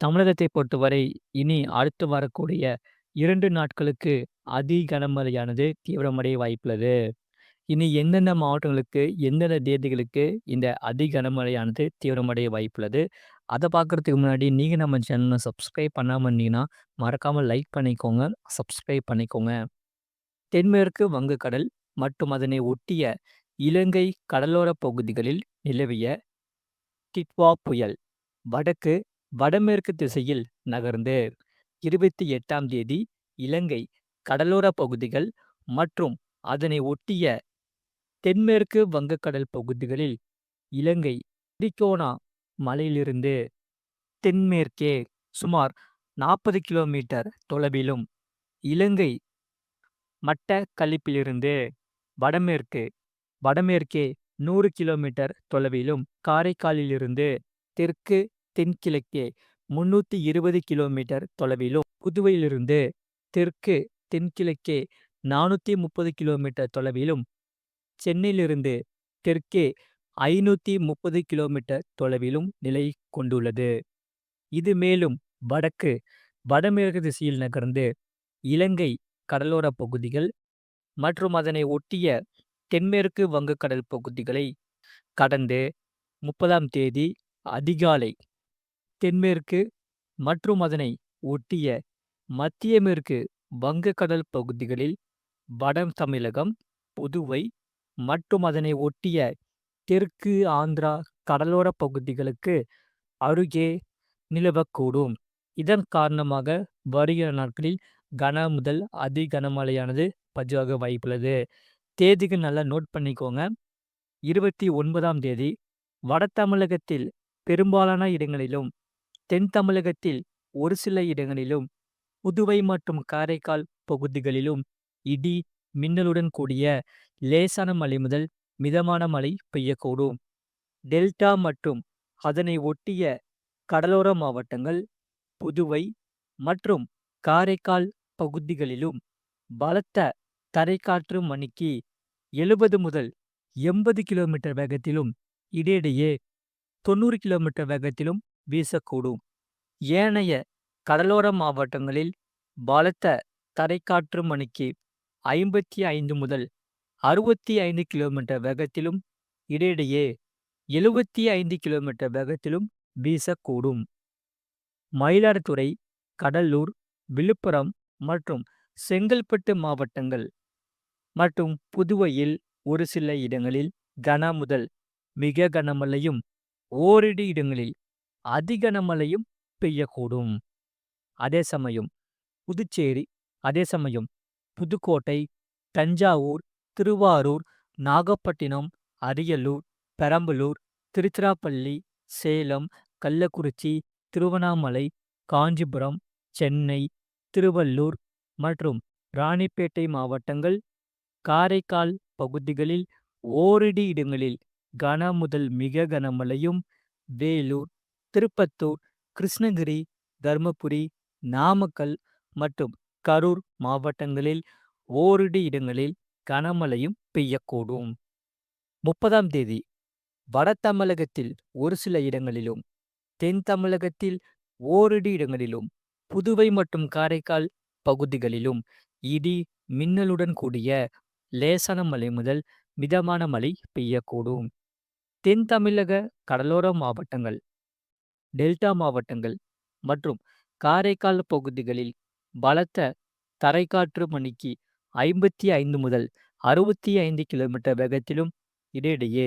தமிழகத்தை பொறுத்தவரை இனி அடுத்து வரக்கூடிய 2 நாட்களுக்கு அதி கனமழையானது தீவிரமடைய வாய்ப்புள்ளது. இனி எந்தெந்த மாவட்டங்களுக்கு, எந்தெந்த தேதிகளுக்கு இந்த அதி கனமழையானது தீவிரமடைய வாய்ப்புள்ளது. அத பார்க்கறதுக்கு முன்னாடி நீங்க நம்ம சேனல சப்ஸ்கிரைப் பண்ணாம இருந்தீங்கன்னா, மறக்காம லைக் பண்ணிக்கோங்க, சப்ஸ்கிரைப் பண்ணிக்கோங்க. தென்மேற்கு வங்கக்கடல் மற்றும் அதனை ஒட்டிய இலங்கை கடலோரப் பகுதிகளில் நிலவிய டிட்வா புயல் வடக்கு, வடமேற்கு திசையில் நகர்ந்து 28ஆம் தேதி இலங்கை கடலோர பகுதிகள் மற்றும் அதனை ஒட்டிய தென்மேற்கு வங்கக்கடல் பகுதிகளில் இலங்கை திரிகோணா மலையிலிருந்து தென்மேற்கே சுமார் 40 கிலோமீட்டர் தொலைவிலும், இலங்கை மட்டக்களிப்பிலிருந்து வடமேற்கு வடமேற்கே நூறு கிலோமீட்டர் தொலைவிலும், காரைக்காலிலிருந்து தெற்கு தென்கிழக்கே 320 கிலோமீட்டர் தொலைவிலும், புதுவையிலிருந்து தெற்கு தென்கிழக்கே 430 கிலோமீட்டர் தொலைவிலும், சென்னையிலிருந்து தெற்கே 530 கிலோமீட்டர் தொலைவிலும் நிலை கொண்டுள்ளது. இது மேலும் வடக்கு, வடமேற்கு திசையில் நகர்ந்து இலங்கை கடலோர பகுதிகள் மற்றும் அதனை ஒட்டிய தென்மேற்கு வங்கக்கடல் பகுதிகளை கடந்து 30ஆம் தேதி அதிகாலை தென்மேற்கு மற்றும் அதனை ஒட்டிய மத்திய மேற்கு வங்கக்கடல் பகுதிகளில் வட தமிழகம், புதுவை மற்றும் அதனை ஒட்டிய தெற்கு ஆந்திரா கடலோர பகுதிகளுக்கு அருகே நிலவக்கூடும். இதன் காரணமாக வருகிற நாட்களில் கன முதல் அதி கனமழையானது பதிவாக வாய்ப்புள்ளது. தேதிகள் நல்லா நோட் பண்ணிக்கோங்க. 29ஆம் தேதி வட தமிழகத்தில் பெரும்பாலான இடங்களிலும், தென் தமிழகத்தில் ஒரு சில இடங்களிலும், புதுவை மற்றும் காரைக்கால் பகுதிகளிலும் இடி, மின்னலுடன் கூடிய லேசான மழை முதல் மிதமான மழை பெய்யக்கூடும். டெல்டா மற்றும் அதனை ஒட்டிய கடலோர மாவட்டங்கள், புதுவை மற்றும் காரைக்கால் பகுதிகளிலும் பலத்த தரைக்காற்று மணிக்கு 70 முதல் 80 கிலோமீட்டர் வேகத்திலும், இடையிடையே 90 கிலோமீட்டர் வேகத்திலும் வீசக்கூடும். ஏனைய கடலோர மாவட்டங்களில் பலத்த தரைக்காற்று மணிக்கு 55 முதல் 65 கிலோமீட்டர் வேகத்திலும், இடையிடையே 75 கிலோமீட்டர் வேகத்திலும் வீசக்கூடும். மயிலாடுதுறை, கடலூர், விழுப்புரம் மற்றும் செங்கல்பட்டு மாவட்டங்கள் மற்றும் புதுவையில் ஒரு சில இடங்களில் கன முதல் மிக கனமழையும், ஓரிரு இடங்களில் அதி கனமழையும் பெய்யக்கூடும். அதே சமயம் புதுச்சேரி அதே சமயம் புதுக்கோட்டை, தஞ்சாவூர், திருவாரூர், நாகப்பட்டினம், அரியலூர், பெரம்பலூர், திருச்சிராப்பள்ளி, சேலம், கள்ளக்குறிச்சி, திருவண்ணாமலை, காஞ்சிபுரம், சென்னை, திருவள்ளூர் மற்றும் ராணிப்பேட்டை மாவட்டங்கள், காரைக்கால் பகுதிகளில் ஓரிடி இடங்களில் கன முதல் மிக கனமழையும், வேலூர், திருப்பத்தூர், கிருஷ்ணகிரி, தர்மபுரி, நாமக்கல் மற்றும் கரூர் மாவட்டங்களில் ஓரிரு இடங்களில் கனமழையும் பெய்யக்கூடும். 30ஆம் தேதி வட தமிழகத்தில் ஒரு சில இடங்களிலும், தென் தமிழகத்தில் ஓரிரு இடங்களிலும், புதுவை மற்றும் காரைக்கால் பகுதிகளிலும் இடி, மின்னலுடன் கூடிய லேசான மழை முதல் மிதமான மழை பெய்யக்கூடும். தென் தமிழக கடலோர மாவட்டங்கள், டெல்டா மாவட்டங்கள் மற்றும் காரைக்கால் பகுதிகளில் பலத்த தரைக்காற்று மணிக்கு 55 முதல் 65 கிலோமீட்டர் வேகத்திலும், இடையிடையே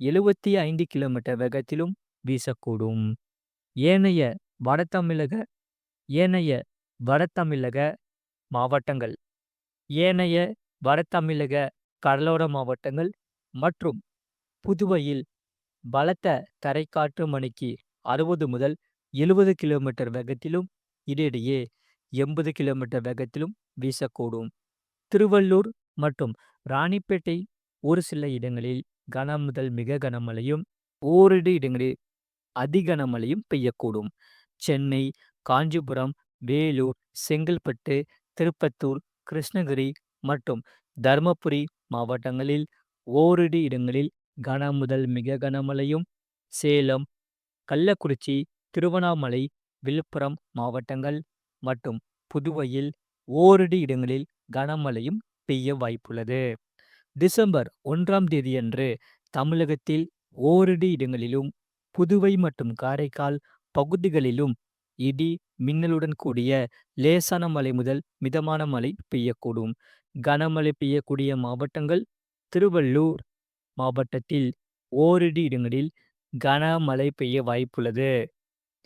75 கிலோமீட்டர் வேகத்திலும் வீசக்கூடும். ஏனைய வடதமிழக ஏனைய வடதமிழக மாவட்டங்கள் ஏனைய வடதமிழக கடலோர மாவட்டங்கள் மற்றும் புதுவையில் பலத்த தரைக்காற்று மணிக்கு 60 முதல் 70 கிலோமீட்டர் வேகத்திலும், இடையிடையே 80 கிலோமீட்டர் வேகத்திலும் வீசக்கூடும். திருவள்ளூர் மற்றும் ராணிப்பேட்டை ஒரு சில இடங்களில் கனம் முதல் மிக கனமழையும், ஓரிரு இடங்களில் அதிகனமழையும் பெய்யக்கூடும். சென்னை, காஞ்சிபுரம், வேலூர், செங்கல்பட்டு, திருப்பத்தூர், கிருஷ்ணகிரி மற்றும் தர்மபுரி மாவட்டங்களில் ஓரிரு இடங்களில் கன முதல் மிக கனமழையும், சேலம், கள்ளக்குறிச்சி, திருவண்ணாமலை, விழுப்புரம் மாவட்டங்கள் மற்றும் புதுவையில் ஓரிரு இடங்களில் கனமழையும் பெய்ய வாய்ப்புள்ளது. டிசம்பர் ஒன்றாம் தேதியன்று தமிழகத்தில் ஓரிரு இடங்களிலும், புதுவை மற்றும் காரைக்கால் பகுதிகளிலும் இடி, மின்னலுடன் கூடிய லேசான மழை முதல் மிதமான மழை பெய்யக்கூடும். கனமழை பெய்யக்கூடிய மாவட்டங்கள் திருவள்ளூர் மாவட்டத்தில் ஓரிரு இடங்களில் கனமழை பெய்ய வாய்ப்புள்ளது.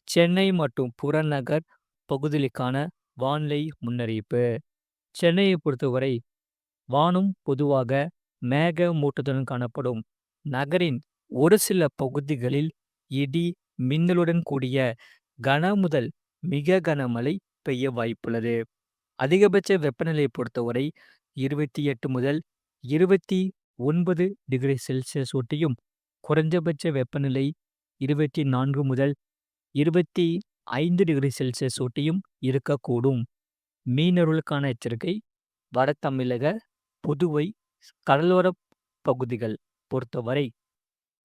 சென்னை மற்றும் புறநகர் பகுதிகளுக்கான வானிலை முன்னறிவிப்பு சென்னையை பொறுத்தவரை வானம் பொதுவாக மேக மூட்டத்துடன் காணப்படும். நகரின் ஒரு சில பகுதிகளில் இடி, மின்னலுடன் கூடிய கன முதல் மிக கனமழை பெய்ய வாய்ப்புள்ளது. அதிகபட்ச வெப்பநிலையை பொறுத்தவரை இருபத்தி எட்டு முதல் இருபத்தி ஒன்பது டிகிரி செல்சியஸ் ஒட்டியும், குறைந்தபட்ச வெப்பநிலை இருபத்தி நான்கு முதல் இருபத்தி ஐந்து டிகிரி செல்சியஸ் ஒட்டியும் இருக்கக்கூடும். மீனவர்களுக்கான எச்சரிக்கை வட தமிழக, புதுவை கடலோர பகுதிகள் பொறுத்தவரை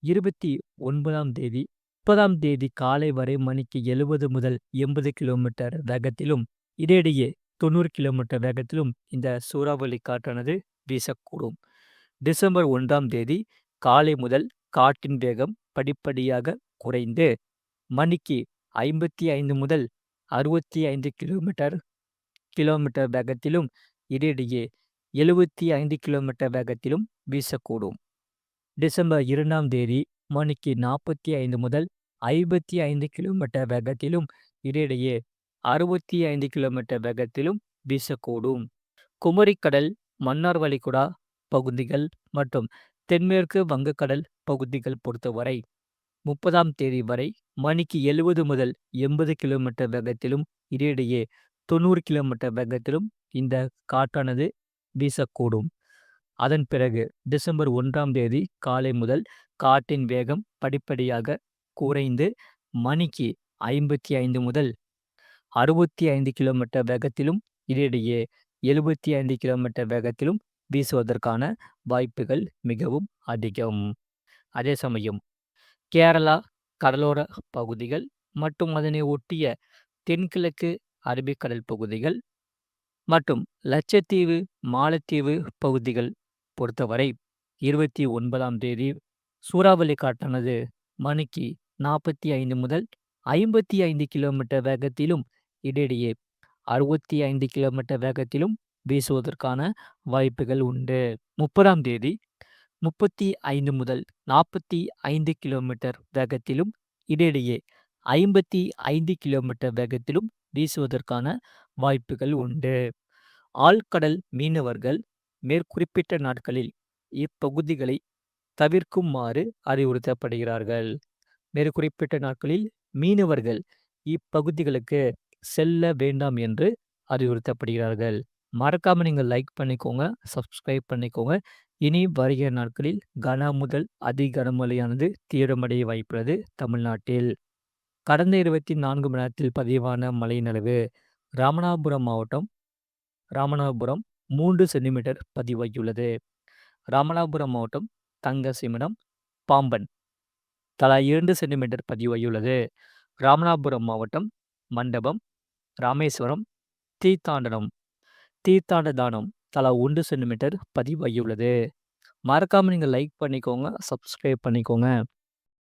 இருபத்தி ஒன்பதாம் தேதி முப்பதாம் தேதி காலை வரை மணிக்கு எழுபது முதல் எண்பது கிலோமீட்டர் வேகத்திலும், இடையிடையே தொண்ணூறு கிலோமீட்டர் வேகத்திலும் இந்த சூறாவளி காற்றானது வீசக்கூடும். டிசம்பர் ஒன்றாம் தேதி காலை முதல் காற்றின் வேகம் படிப்படியாக குறைந்து மணிக்கு ஐம்பத்தி ஐந்து முதல் அறுபத்தி ஐந்து கிலோமீட்டர் கிலோமீட்டர் வேகத்திலும், இடையிடையே எழுபத்தி ஐந்து கிலோமீட்டர் வேகத்திலும் வீசக்கூடும். டிசம்பர் இரண்டாம் தேதி மணிக்கு நாற்பத்தி ஐந்து முதல் ஐம்பத்தி ஐந்து கிலோமீட்டர் வேகத்திலும், இடையிடையே அறுபத்தி ஐந்து கிலோமீட்டர் வேகத்திலும் வீசக்கூடும். குமரிக்கடல், மன்னார் வளைகுடா பகுதிகள் மற்றும் தென்மேற்கு வங்கக்கடல் பகுதிகள் பொறுத்தவரை முப்பதாம் தேதி வரை மணிக்கு எழுபது முதல் எண்பது கிலோமீட்டர் வேகத்திலும், இடையிடையே தொண்ணூறு கிலோமீட்டர் வேகத்திலும் இந்த காற்றானது வீசக்கூடும். அதன் பிறகு டிசம்பர் ஒன்றாம் தேதி காலை முதல் காற்றின் வேகம் படிப்படியாக குறைந்து மணிக்கு ஐம்பத்தி ஐந்து முதல் அறுபத்தி ஐந்து கிலோமீட்டர் வேகத்திலும், இடையிடையே எழுபத்தி ஐந்து கிலோமீட்டர் வேகத்திலும் வீசுவதற்கான வாய்ப்புகள் மிகவும் அதிகம். அதே சமயம் கேரளா கடலோர பகுதிகள் மற்றும் அதனை ஒட்டிய தென்கிழக்கு அரபிக்கடல் பகுதிகள் மற்றும் லட்சத்தீவு, மாலத்தீவு பகுதிகள் பொறுத்தவரை இருபத்தி ஒன்பதாம் தேதி சூறாவளி காற்றானது மணிக்கு நாற்பத்தி ஐந்து முதல் ஐம்பத்தி ஐந்து கிலோமீட்டர் வேகத்திலும், இடையிடையே அறுபத்தி ஐந்து கிலோமீட்டர் வேகத்திலும் வீசுவதற்கான வாய்ப்புகள் உண்டு. முப்பதாம் தேதி முப்பத்தி ஐந்து முதல் நாற்பத்தி ஐந்து கிலோமீட்டர் வேகத்திலும், இடையிடையே ஐம்பத்தி ஐந்து கிலோமீட்டர் வேகத்திலும் வீசுவதற்கான வாய்ப்புகள் உண்டு. ஆழ்கடல் மீனவர்கள் மேற்குறிப்பிட்ட நாட்களில் இப்பகுதிகளை தவிர்க்குமாறு அறிவுறுத்தப்படுகிறார்கள். மேற்குறிப்பிட்ட நாட்களில் மீனவர்கள் இப்பகுதிகளுக்கு செல்ல வேண்டாம் என்று அறிவுறுத்தப்படுகிறார்கள். மறக்காமல் நீங்கள் லைக் பண்ணிக்கோங்க, சப்ஸ்கிரைப் பண்ணிக்கோங்க. இனி வருகிற நாட்களில் கன முதல் அதி கனமழையானது தீவிரமடைய வாய்ப்புள்ளது தமிழ்நாட்டில். கடந்த இருபத்தி நான்கு மணி நேரத்தில் பதிவான மழையின் அளவு ராமநாதபுரம் மாவட்டம் ராமநாதபுரம் மூன்று சென்டிமீட்டர் பதிவாகியுள்ளது. ராமநாதபுரம் மாவட்டம் தங்கசிமிடம், பாம்பன் தலா இரண்டு சென்டிமீட்டர் பதிவாகியுள்ளது. ராமநாதபுரம் மாவட்டம் மண்டபம், ராமேஸ்வரம், தீர்த்தாண்டனம் தீர்த்தாண்டதானம் தலா ஒன்று சென்டிமீட்டர் பதிவாகியுள்ளது. மறக்காமல் நீங்கள் லைக் பண்ணிக்கோங்க, சப்ஸ்கிரைப் பண்ணிக்கோங்க.